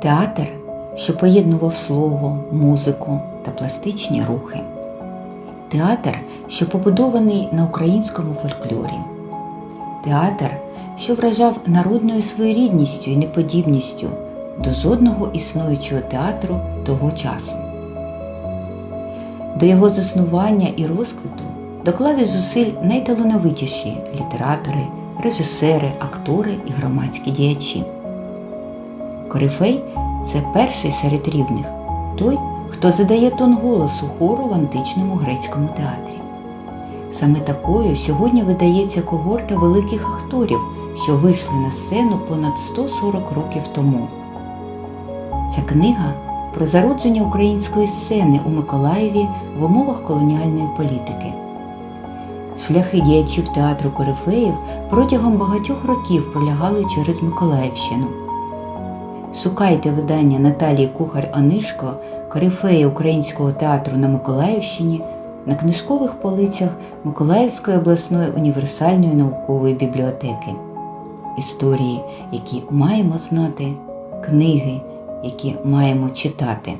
Театр, що поєднував слово, музику та пластичні рухи. Театр, що побудований на українському фольклорі. Театр, що вражав народною своєрідністю і неподібністю до жодного існуючого театру того часу. До його заснування і розквіту доклади зусиль найталановитіші літератори, режисери, актори і громадські діячі. Корифей це перший серед рівних, той, хто задає тон голосу хору в античному грецькому театрі. Саме такою сьогодні видається когорта великих акторів, що вийшли на сцену понад 140 років тому. Ця книга про зародження української сцени у Миколаєві в умовах колоніальної політики. Шляхи діячів театру Корифеїв протягом багатьох років пролягали через Миколаївщину. Шукайте видання Наталії Кухар Онишко Корифеї українського театру на Миколаївщині на книжкових полицях Миколаївської обласної універсальної наукової бібліотеки. Історії, які маємо знати, книги, які маємо читати.